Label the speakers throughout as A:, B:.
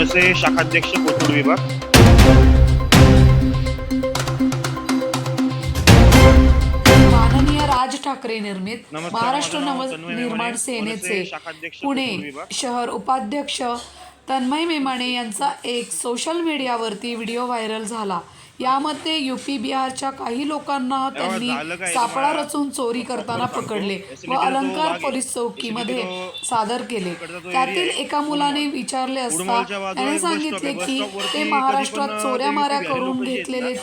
A: मनसे शाखाध्यक्ष कोथरूड विभाग
B: माननीय राज ठाकरे निर्मित महाराष्ट्र
A: माझं नाव
B: नव
A: तन्मय
B: निर्माण
A: मेमाणे,
B: सेनेचे पुणे. शहर उपाध्यक्ष तन्मय मेमाणे यांचा एक सोशल मीडियावरती व्हिडिओ व्हायरल झाला. यामध्ये युपी बिहारच्या काही लोकांना त्यांनी? सापळा रचून चोरी करताना पकडले व अलंकार पोलीस चौकीमध्ये सादर केले त्यातील. एका मुलाने विचारले असता त्याने सांगितले की ते महाराष्ट्रात चोऱ्या माऱ्या करून घेतलेले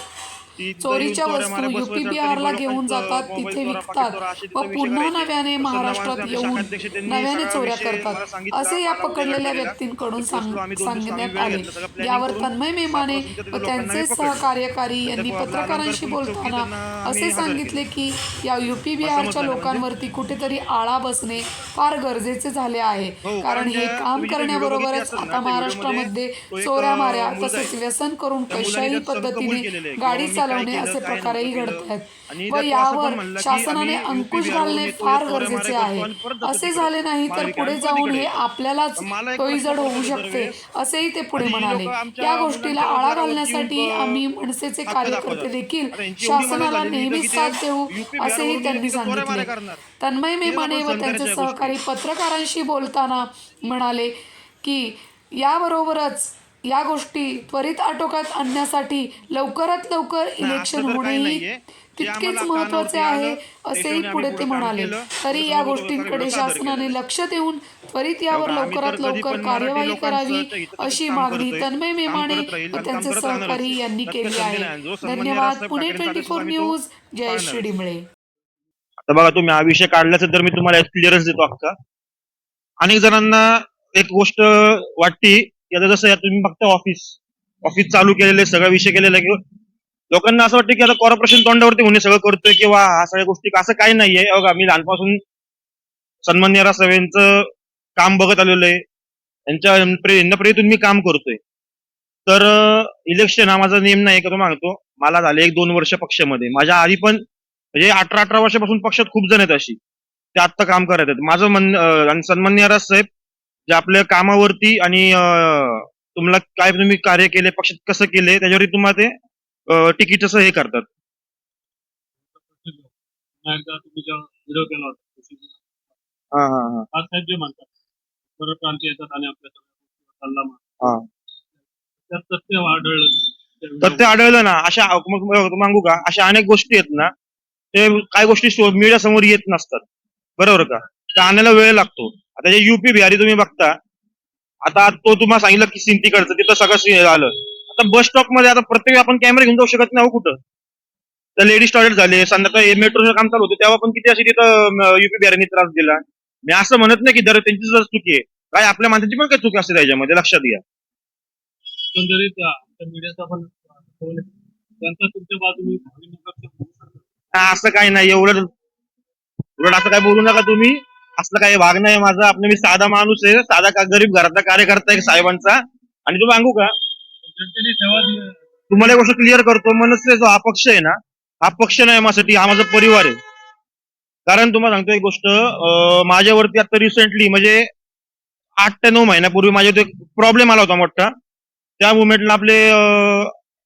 B: चोरीच्या वस्तू युपी बिहारला घेऊन जातात तिथे विकतात व पुन्हा. नव्याने महाराष्ट्रात येऊन नव्याने चोऱ्या करतात असे या पकडलेल्या. व्यक्तींकडून सांगण्यात आले यावर तन्मय मेमाने व त्यांचे. सहकार्यकारी यांनी पत्रकारांशी बोलताना असे सांगितले की या युपी बिहारच्या
A: म्हणजे?
B: लोकांवरती कुठेतरी आळा बसणे फार गरजेचे झाले आहे
A: हो,
B: कारण हे काम करण्याबरोबरच आता महाराष्ट्रामध्ये चोऱ्या माऱ्या तसेच. व्यसन करून कशाही पद्धतीने गाडी
A: काय
B: चालवणे असे प्रकारही घडत. आहेत व यावर शासनाने अंकुश घालणे फार गरजेचे आहे असे. झाले नाही तर पुढे जाऊन. हे आपल्यालाच टोईजड
A: प्रश्न
B: होऊ शकते. असेही ते पुढे म्हणाले या गोष्टीला आळा घालण्यासाठी आम्ही मनसेचे कार्यकर्ते. देखील शासनाला नेहमीच साथ देऊ असेही त्यांनी सांगितले. तन्मय मेमाने व त्यांचे सहकारी पत्रकारांशी बोलताना म्हणाले की याबरोबरच या गोष्टी त्वरित आटोक्यात आणण्यासाठी लवकरात लवकर इलेक्शन होणेही तितकेच
A: आम्हाला महत्त्वाचे
B: आहे असेही पुढे ते म्हणाले. तरी या गोष्टींकडे शासनाने. लक्ष देऊन त्वरित यावर लवकरात लवकर कार्यवाही करावी अशी मागणी तन्मय मेमाने व त्यांचे. सहकारी यांनी केली आहे धन्यवाद पुणे ट्वेंटी फोर न्यूज जय. श्री डिमळे
A: आता बघा तुम्ही हा विषय काढल्याचं तर मी तुम्हाला क्लिअरन्स देतो अख्खा अनेक जणांना एक गोष्ट वाटते की आता जसं या तुम्ही फक्त ऑफिस ऑफिस चालू केलेले सगळा विषय केलेला आहे. किंवा लोकांना असं वाटतं की आता कॉर्पोरेशन तोंडावरती होणे सगळं करतोय किंवा हा सगळ्या गोष्टी असं काही नाहीये. बघा मी लहानपासून सन्मान्य रासाहेबांचं काम बघत आलेलो आहे. यांच्या प्रे- प्रेरितून मी काम करतोय. तर इलेक्शन हा माझा नेम नाही का तो मागतो. मला झाले एक दोन वर्ष पक्षामध्ये. माझ्या आधी पण म्हणजे अठरा अठरा वर्षापासून पक्षात खूप जण आहेत अशी. ते आत्ता काम करत आहेत. माझं म्हण आणि सन्मान्य राज साहेब जे आपल्या कामावरती आणि तुम्हाला काय तुम्ही कार्य केले पक्षात कसं केले त्याच्यावरती तुम्हाला ते तिकीट असं हे करतात. हा हा हा.
C: साहेब जे म्हणतात परत येतात आणि आपल्या
A: हा.
C: त्यात तथ्य आढळलं
A: तर ते. आढळलं ना अशा मागू का? अशा अनेक गोष्टी आहेत ना ते काय गोष्टी मीडिया समोर येत नसतात. बरोबर का? त्या आणायला वेळ लागतो. आता जे युपी बिहारी तुम्ही बघता आता तो तुम्हाला सांगितलं की सिंतीकडचं तिथं सगळं आलं. आता बस स्टॉपमध्ये आता प्रत्येक आपण कॅमेरा घेऊन जाऊ शकत नाही हो कुठं. तर लेडीज टॉयलेट झाले संध्याकाळी मेट्रोचं काम चालू होतं तेव्हा पण किती अशी तिथं युपी बिहारीने त्रास दिला. मी असं म्हणत नाही की दर त्यांची जर चुकी आहे काय आपल्या माणसाची पण काही चुकी असते त्याच्यामध्ये लक्षात घ्या. असं काही नाही एवढं उलट असं काय बोलू नका तुम्ही. असलं काही भाग नाही माझा. आपलं मी साधा माणूस आहे साधा का गरीब घरातला कार्यकर्ता आहे साहेबांचा. आणि तुम्ही सांगू का? तुम्हाला एक गोष्ट क्लिअर करतो मनसे जो हा पक्ष आहे ना हा पक्ष नाही माझ्यासाठी हा माझा परिवार आहे. कारण तुम्हाला सांगतो एक गोष्ट माझ्यावरती आता रिसेंटली म्हणजे आठ ते नऊ महिन्यापूर्वी माझ्या एक प्रॉब्लेम आला होता मोठा. त्या मुवमेंटला आपले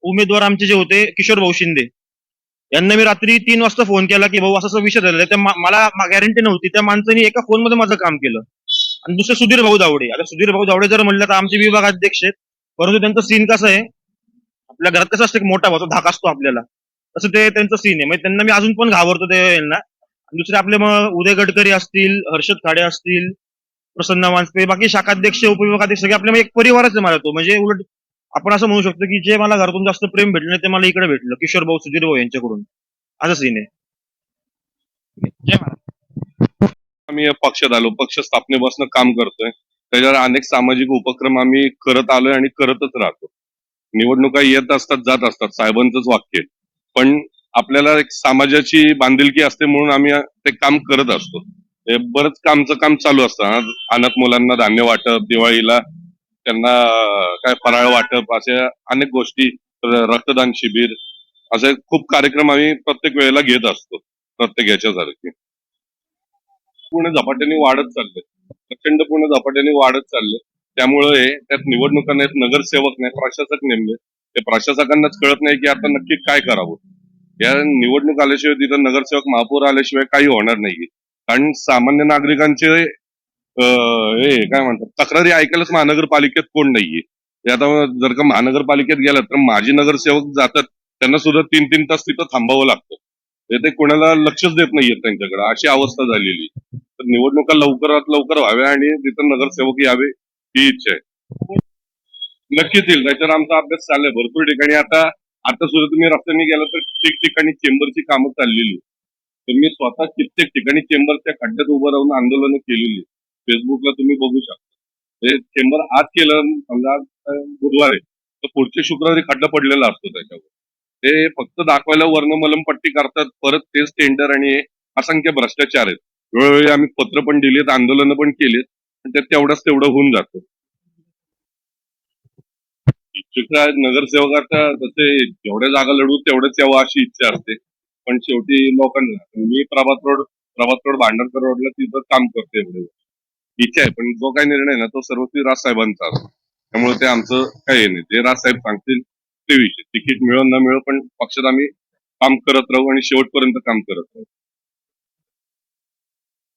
A: उमेदवार आमचे जे होते किशोर भाऊ शिंदे. यांना मी रात्री तीन वाजता फोन केला की भाऊ असं विषय झालेला आहे. त्या मला गॅरंटी नव्हती. त्या माणसाने एका फोनमध्ये माझं काम केलं. आणि दुसरे सुधीर भाऊ जावडे. आता सुधीर भाऊ जावडे जर म्हणलं तर आमचे विभाग अध्यक्ष आहेत. परंतु त्यांचं सीन कसं आहे? आपल्या घरात कसं असतं एक मोठा भाऊ धाक असतो आपल्याला. तसं ते त्यांचं सीन आहे. म्हणजे त्यांना मी अजून पण घाबरतो ते यांना. दुसरे आपले मग उदय गडकरी असतील हर्षद खाडे असतील प्रसन्न वानस्पे बाकी शाखाध्यक्ष उपविभागाध्यक्ष सगळे आपले एक परिवारच आहे मला तो. म्हणजे उलट आपण असं म्हणू शकतो की जे मला घरातून जास्त प्रेम भेटलं ते मला इकडे भेटलं किशोर भाऊ सुधीर भाऊ यांच्याकडून. असं सीन आहे.
D: आम्ही पक्षात आलो पक्ष स्थापनेपासून काम करतोय. त्याच्यावर अनेक सामाजिक उपक्रम आम्ही करत आलोय आणि करतच राहतो. निवडणुका येत असतात जात असतात साहेबांचंच वाक्य. पण आपल्याला एक समाजाची बांधिलकी असते म्हणून आम्ही ते काम करत असतो. बरंच कामचं काम चालू असतं. अनाथ मुलांना धान्य वाटप दिवाळीला त्यांना काय फराळ वाटप अशा अनेक गोष्टी रक्तदान शिबिर असे खूप कार्यक्रम आम्ही प्रत्येक वेळेला घेत असतो प्रत्येक याच्यासारखे. पूर्ण झपाट्याने वाढत चालले. प्रचंड पूर्ण झपाट्याने वाढत चालले. त्यामुळे त्यात निवडणुका नाहीत नगरसेवक नाही प्रशासक नेमले. ते प्रशासकांनाच कळत नाही की आता नक्की काय करावं. या निवडणूक आल्याशिवाय तिथं नगरसेवक महापौर आल्याशिवाय काही होणार नाही कारण सामान्य नागरिकांचे हे काय म्हणतात? तक्रारी ऐकायलाच महानगरपालिकेत कोण नाहीये. आता जर का महानगरपालिकेत गेलं तर माजी नगरसेवक जातात त्यांना सुद्धा तीन तीन तास तिथं थांबावं लागतं. ते कोणाला लक्षच देत नाहीये त्यांच्याकडे. अशी अवस्था झालेली तर निवडणुका लवकरात लवकर व्हाव्या आणि तिथं नगरसेवक यावे ही इच्छा आहे. नक्कीच येईल. त्याच्यावर आमचा अभ्यास चाललाय. भरपूर ठिकाणी आता आता सुद्धा तुम्ही रस्त्याने गेला तर ठिकठिकाणी चेंबरची कामं चाललेली तर मी स्वतः कित्येक ठिकाणी चेंबरच्या खड्ड्यात उभं राहून आंदोलनं केलेली फेसबुकला तुम्ही बघू शकता. हे चेंबर आज केलं समजा बुधवारी. तर पुढच्या शुक्रवारी खड्डा पडलेला असतो त्याच्यावर. ते फक्त दाखवायला वर्णमलम मलमपट्टी करतात परत तेच टेंडर आणि असंख्य भ्रष्टाचार आहेत. वेळोवेळी आम्ही पत्र पण दिलीत आंदोलन पण केलीत आणि त्यात तेवढंच तेवढं होऊन जातं. इच्छुक नगरसेवकाचा तसे जेवढ्या जागा लढू तेवढंच यावं अशी इच्छा असते. पण शेवटी लोकांना मी प्रभात रोड प्रभात रोड भांडणकर रोडला तिथं काम करते एवढे. इच्छा आहे पण जो काही निर्णय ना तो सर्वस्वी राजसाहेबांचा असतो. त्यामुळे ते आमचं काही नाही. जे राजसाहेब सांगतील ते विषय. तिकीट मिळो न मिळो पण पक्षात आम्ही काम करत राहू आणि शेवटपर्यंत काम करत राहू.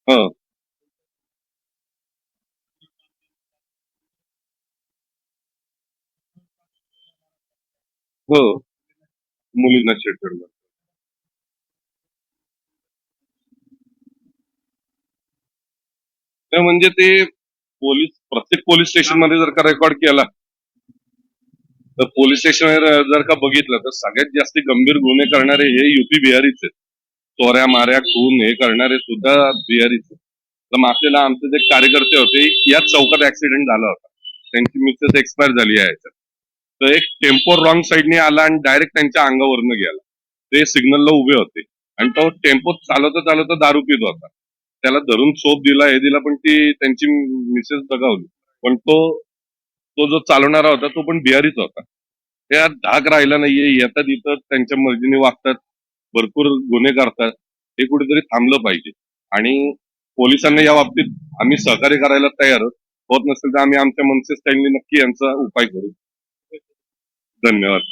D: हो. हो. मुलींना छेडछाड नाही म्हणजे ते पोलीस प्रत्येक पोलीस स्टेशनमध्ये जर का रेकॉर्ड केला तर पोलीस स्टेशन जर का बघितलं तर सगळ्यात जास्त गंभीर गुन्हे करणारे हे युपी बिहारीचे. आहेत चोऱ्या माऱ्या खून हे करणारे सुद्धा बिहारीचे. तर मागच्याला आमचे जे कार्यकर्ते होते याच चौकात ऍक्सिडेंट झाला होता. त्यांची मिसेस एक्सपायर झाली आहे याच्यात. तर एक टेम्पो रॉंग साईडने आला आणि डायरेक्ट त्यांच्या अंगावरनं गेला. ते सिग्नलला उभे होते. आणि तो टेम्पो चालवता चालवता दारू पित होता. त्याला धरून सोप दिला हे दिला पण ती त्यांची मिसेस दगावली पण तो तो जो चालवणारा होता तो पण बिहारीच होता. त्या धाक राहिला नाहीये येतात इथं त्यांच्या मर्जीने वागतात भरपूर गुन्हे करतात. हे कुठेतरी थांबलं पाहिजे. आणि पोलिसांना या बाबतीत आम्ही सहकार्य करायला तयार होत नसेल तर आम्ही आमच्या मनसे स्टाईलने नक्की यांचा उपाय करू. धन्यवाद.